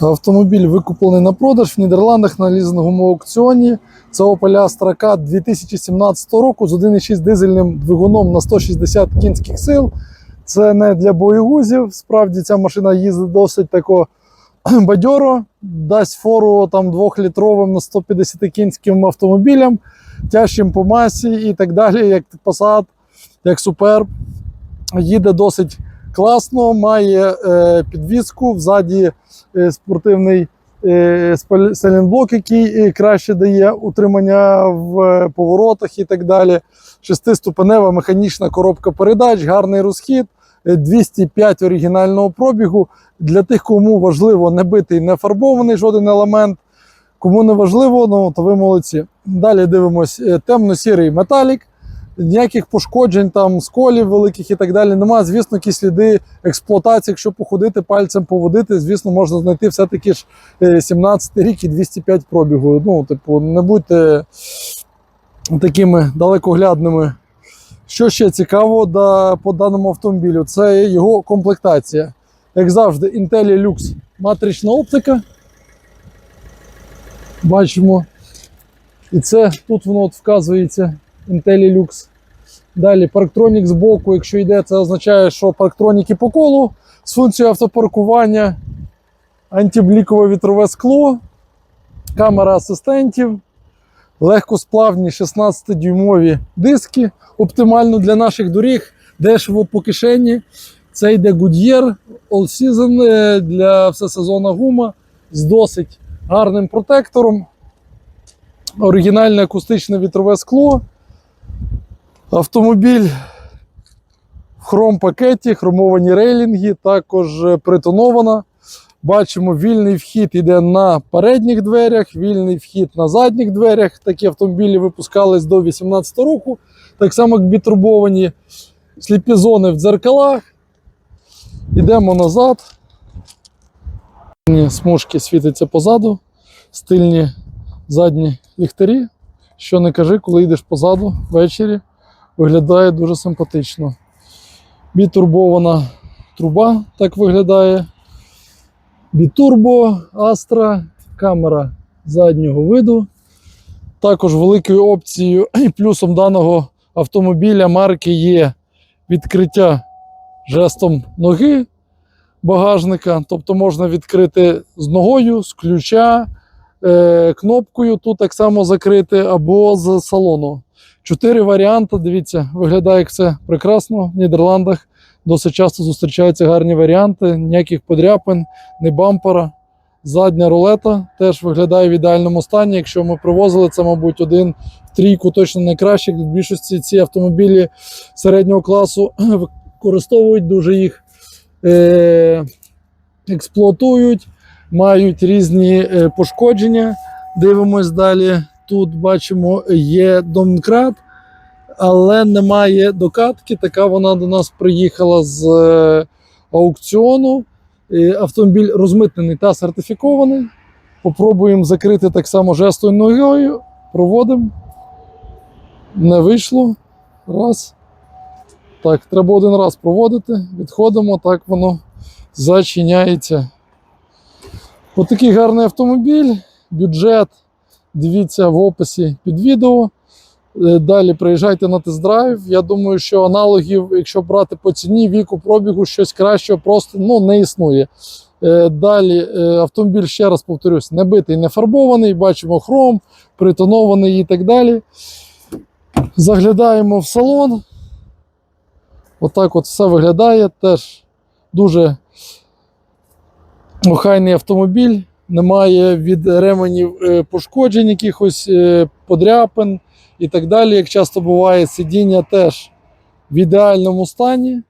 Автомобіль викуплений на продаж в Нідерландах на лізинговому аукціоні. Це Opel Astra K 2017 року з 1,6 дизельним двигуном на 160 кінських сил. Це не для боєгузів. Справді ця машина їздить досить тако бадьоро, дасть фору там 2-літровим на 150 кінським автомобілям, тяжчим по масі і так далі, як Passat, як Superb. Їде досить класно, має е, підвіску, взаді е, спортивний е, селінблок, який краще дає утримання в поворотах і так далі. Шестиступенева механічна коробка передач, гарний розхід, е, 205 оригінального пробігу. Для тих, кому важливо не битий, не фарбований жоден елемент. Кому не важливо, ну то ви молодці. Далі дивимось темно-сірий металік. Ніяких пошкоджень, там сколів великих і так далі. Нема. Звісно, якісь сліди експлуатації. Якщо походити пальцем поводити, звісно, можна знайти все-таки ж е, 17 рік і 205 пробігу. Ну, типу, не будьте такими далекоглядними. Що ще цікаво да, по даному автомобілю, це його комплектація. Як завжди, Intelli Lux матрична оптика. Бачимо. І це тут воно от вказується Intelli Lux. Далі парктронік з боку, якщо йде, це означає, що парктроніки по колу з функцією автопаркування, антиблікове вітрове скло, камера асистентів, легкосплавні 16-дюймові диски, оптимально для наших доріг, дешево по кишені. Це йде Goodyear All Season е, для всесезонна гума з досить гарним протектором. Оригінальне акустичне вітрове скло. Автомобіль в хром-пакеті, хромовані рейлінги, також е, притонована. Бачимо, вільний вхід йде на передніх дверях, вільний вхід на задніх дверях. Такі автомобілі випускались до 2018 року. Так само, як бітурбовані сліпі зони в дзеркалах. Йдемо назад. Смужки світяться позаду, стильні задні ліхтарі. Що не кажи, коли йдеш позаду ввечері, виглядає дуже симпатично. Бітурбована труба так виглядає. Бітурбо, Астра, камера заднього виду. Також великою опцією і плюсом даного автомобіля марки є відкриття жестом ноги багажника. Тобто можна відкрити з ногою, з ключа, е, кнопкою тут так само закрити або з салону. Чотири варіанти. Дивіться, виглядає як все прекрасно в Нідерландах. Досить часто зустрічаються гарні варіанти, ніяких подряпин, ні бампера. Задня рулета теж виглядає в ідеальному стані. Якщо ми привозили, це, мабуть, один в трійку точно найкращих. В більшості ці автомобілі середнього класу використовують дуже їх е- експлуатують, мають різні е, пошкодження. Дивимось далі. Тут бачимо, є домкрат, але немає докатки. Така вона до нас приїхала з е, аукціону. Автомобіль розмитнений та сертифікований. Попробуємо закрити так само жестою ногою. Проводимо. Не вийшло. Раз. Так, треба один раз проводити. Відходимо, так воно зачиняється. Отакий гарний автомобіль. Бюджет. Дивіться в описі під відео. Е, Далі приїжджайте на тест-драйв. Я думаю, що аналогів, якщо брати по ціні, віку пробігу, щось кращого просто ну, не існує. Е, Далі е, автомобіль, ще раз повторюсь, не битий, не фарбований, бачимо хром, притонований і так далі. Заглядаємо в салон. Отак от все виглядає. Теж дуже охайний автомобіль. Немає від ременів е, пошкоджень, якихось е, подряпин і так далі. Як часто буває, сидіння теж в ідеальному стані.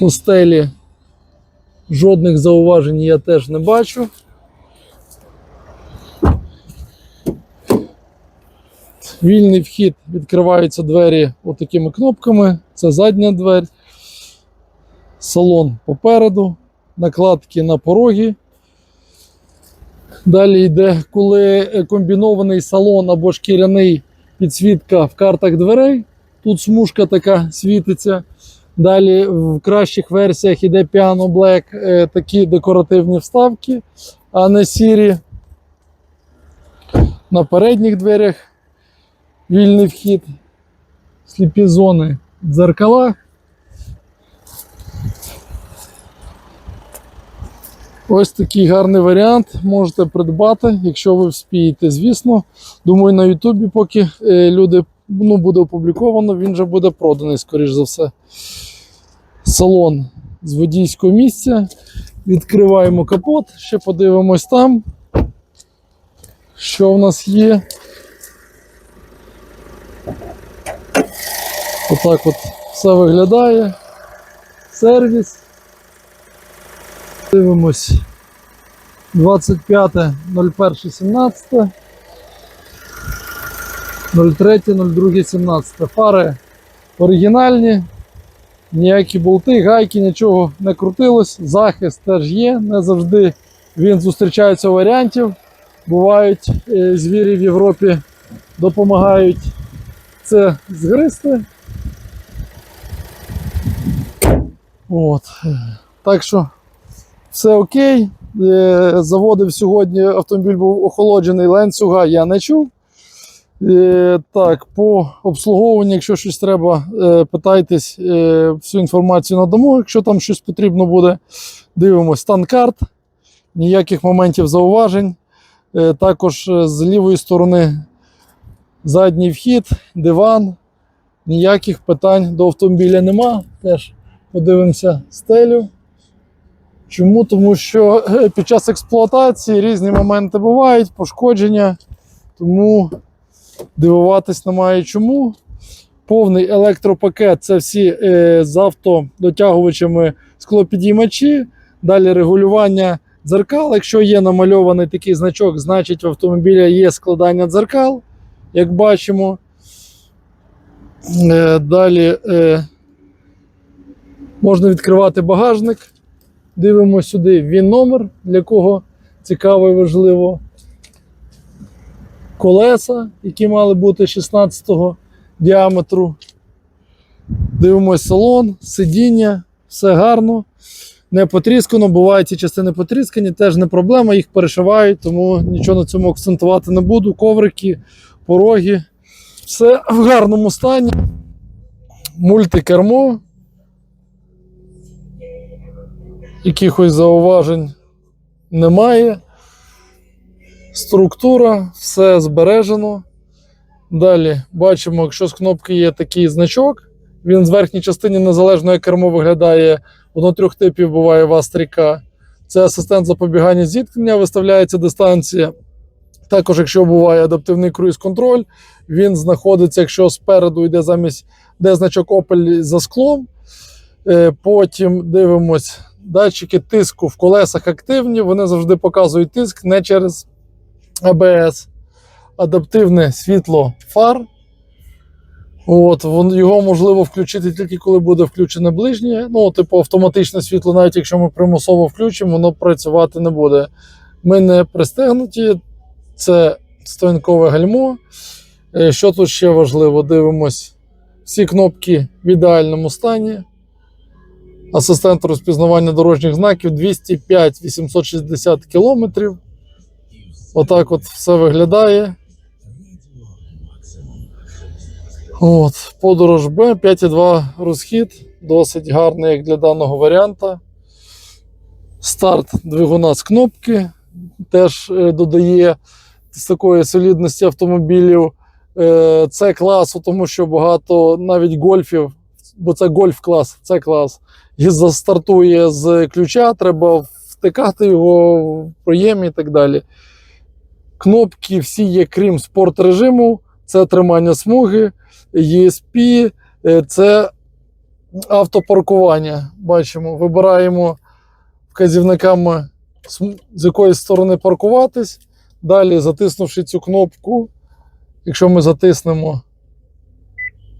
По стелі жодних зауважень я теж не бачу. Вільний вхід, відкриваються двері отакими кнопками. Це задня двері. Салон попереду, накладки на пороги. Далі йде, коли е, комбінований салон або шкіряний підсвітка в картах дверей. Тут смужка така світиться. Далі в кращих версіях іде Piano Black, е, такі декоративні вставки, а не сірі. На передніх дверях вільний вхід, сліпі зони в дзеркалах. Ось такий гарний варіант можете придбати, якщо ви вспієте, звісно. Думаю, на Ютубі, поки е, люди ну, буде опубліковано, він вже буде проданий, скоріш за все. Салон з водійського місця. Відкриваємо капот, ще подивимось там, що в нас є. Отак от все виглядає. Сервіс. Дивимось 25.01.17. 03.02.17. Фари оригінальні. Ніякі болти, гайки, нічого не крутилось. Захист теж є. Не завжди він зустрічається у варіантів. Бувають е, звірі в Європі допомагають це згристи. От. Так що все окей. Е, Заводив сьогодні, автомобіль був охолоджений, ланцюга я не чув. Е, Так, по обслуговуванню, якщо щось треба, е, питайтесь, всю інформацію надамо, якщо там щось потрібно буде. Дивимось стан карт, ніяких моментів зауважень. Також з лівої сторони задній вхід, диван. Ніяких питань до автомобіля нема. Теж подивимося стелю. Чому? Тому що е, під час експлуатації різні моменти бувають, пошкодження. Тому дивуватись немає чому. Повний електропакет це всі е, з автодотягувачами склопідіймачі. Далі регулювання дзеркал. Якщо є намальований такий значок, значить в автомобіля є складання дзеркал, як бачимо. Е, далі е, можна відкривати багажник. Дивимося сюди він номер, для кого цікаво і важливо. Колеса, які мали бути 16-го діаметру. Дивимось салон, сидіння, все гарно. Не потріскано, бувають ці частини потріскані, теж не проблема, їх перешивають, тому нічого на цьому акцентувати не буду. Коврики, пороги. Все в гарному стані. Мультикермо. Якихось зауважень немає. Структура, все збережено. Далі бачимо, якщо з кнопки є такий значок, він з верхньої частини незалежно як кермо виглядає, воно трьох типів буває вастріка. Це асистент запобігання зіткнення, виставляється дистанція. Також, якщо буває адаптивний круїз-контроль, він знаходиться, якщо спереду йде замість де значок Opel за склом. Е, Потім дивимось, датчики тиску в колесах активні, вони завжди показують тиск не через АБС. Адаптивне світло фар. От, його можливо включити тільки коли буде включене ближнє. Ну, типу, автоматичне світло, навіть якщо ми примусово включимо, воно працювати не буде. Ми не пристегнуті, це стоянкове гальмо. Е, Що тут ще важливо? Дивимось. Всі кнопки в ідеальному стані. Асистент розпізнавання дорожніх знаків 205 860 кілометрів. Отак от все виглядає. От, подорож Б, 5,2 розхід, досить гарний, як для даного варіанта. Старт двигуна з кнопки теж е, додає з такої солідності автомобілів. Е, це класу, тому що багато навіть гольфів, бо це гольф-клас, це клас. І застартує з ключа, треба втикати його в проєм і так далі. Кнопки всі є, крім спорт режиму, це тримання смуги, ESP, е, це автопаркування. Бачимо, вибираємо вказівниками, з якої сторони паркуватись. Далі, затиснувши цю кнопку, якщо ми затиснемо,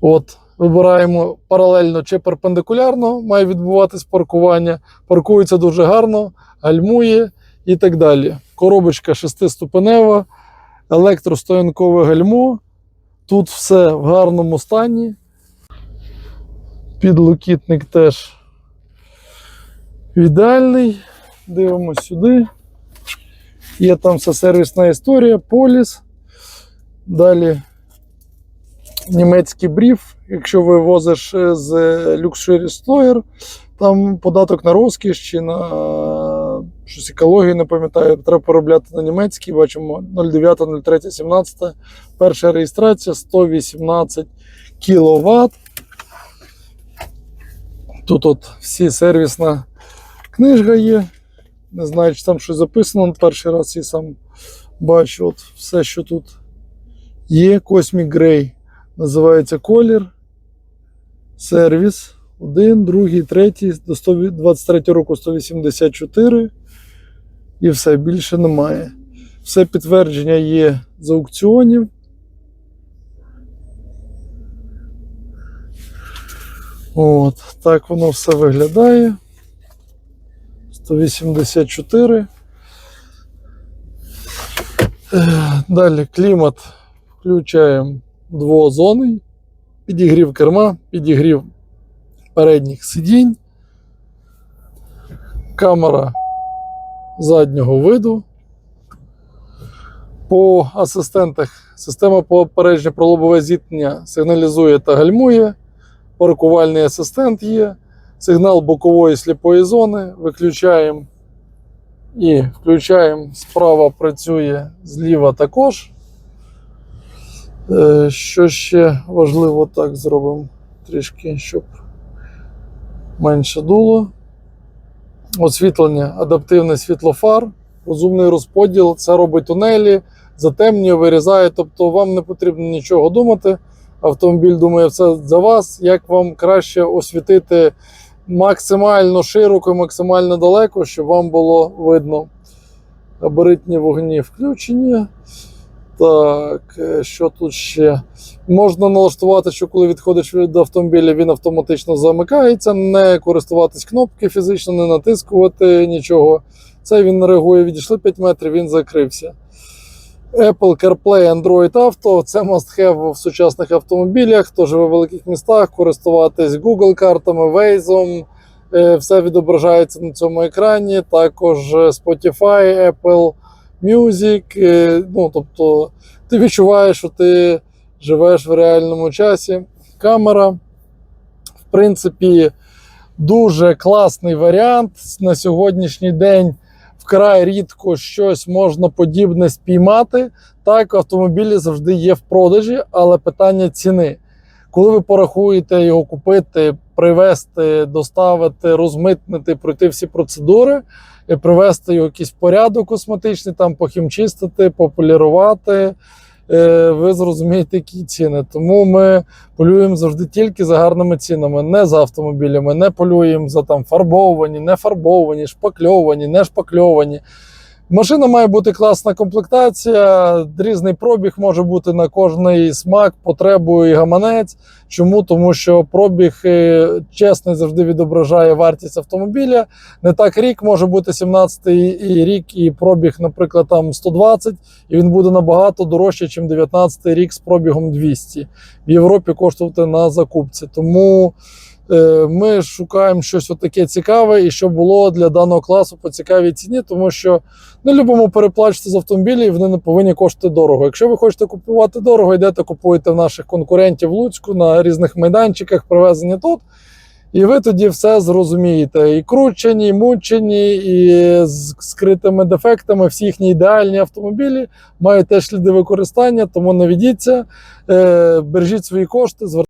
от, вибираємо паралельно чи перпендикулярно, має відбуватись паркування. Паркується дуже гарно, гальмує і так далі. Коробочка шестиступенева, електростоянкове гальмо. Тут все в гарному стані. Підлокітник теж ідеальний. Дивимось сюди. Є там вся сервісна історія, поліс. Далі німецький бріф. Якщо вивозиш е, з Luxury Store, там податок на розкіш чи на щось екологію, не пам'ятаю, треба поробляти на німецький. Бачимо 09.03.17. Перша реєстрація 118 кВт. Тут от всі сервісна книжка є. Не знаю, чи там щось записано. Перший раз я сам бачу от все, що тут є. Cosmic Grey називається колір. Сервіс. Один, другий, третій, до 123 року 184. І все, більше немає. Все підтвердження є з аукціонів. От, так воно все виглядає. 184. Е, Далі клімат включаємо двозонний, підігрів керма, підігрів передніх сидінь, камера заднього виду. По асистентах система попередження про лобове зіткнення сигналізує та гальмує. Паркувальний асистент є, сигнал бокової сліпої зони. Виключаємо і включаємо. Справа працює, зліва також. Е, Що ще важливо, так зробимо трішки, щоб менше дуло. Освітлення, адаптивне світло фар, розумний розподіл, це робить тунелі, затемнює, вирізає. Тобто вам не потрібно нічого думати. Автомобіль думає все за вас, як вам краще освітити максимально широко максимально далеко, щоб вам було видно. Габаритні вогні включені. Так, е, що тут ще? Можна налаштувати, що коли відходиш від автомобіля, він автоматично замикається, не користуватись кнопки фізично, не натискувати нічого. Це він реагує, відійшли 5 метрів, він закрився. Apple CarPlay, Android Auto це must have в сучасних автомобілях. Хто живе в великих містах, користуватись Google картами, Waze, е, все відображається на цьому екрані. Також Spotify, Apple Music. е, Ну, тобто, ти відчуваєш, що ти живеш в реальному часі. Камера, в принципі, дуже класний варіант на сьогоднішній день вкрай рідко щось можна подібне спіймати. Так, автомобілі завжди є в продажі, але питання ціни. Коли ви порахуєте його купити, привезти, доставити, розмитнити, пройти всі процедури, привести його якийсь порядок косметичний, там похімчистити, пополірувати, е, ви зрозумієте, які ціни. Тому ми полюємо завжди тільки за гарними цінами, не за автомобілями, не полюємо за там фарбовані, не фарбовані, шпакльовані, не шпакльовані. Машина має бути класна комплектація, різний пробіг може бути на кожний смак, потребу і гаманець. Чому? Тому що пробіг е, чесний завжди відображає вартість автомобіля. Не так рік може бути 17-й рік і пробіг, наприклад, там 120, і він буде набагато дорожче, ніж 19-й рік з пробігом 200. В Європі коштувати на закупці. Тому ми шукаємо щось таке цікаве і що було для даного класу по цікавій ціні, тому що не любимо переплачувати з автомобілів, і вони не повинні коштувати дорого. Якщо ви хочете купувати дорого, йдете купуєте в наших конкурентів в Луцьку на різних майданчиках, привезені тут. І ви тоді все зрозумієте. І кручені, і мучені, і з скритими дефектами. Всі їхні ідеальні автомобілі мають теж сліди використання, тому не ведіться, е, бережіть свої кошти.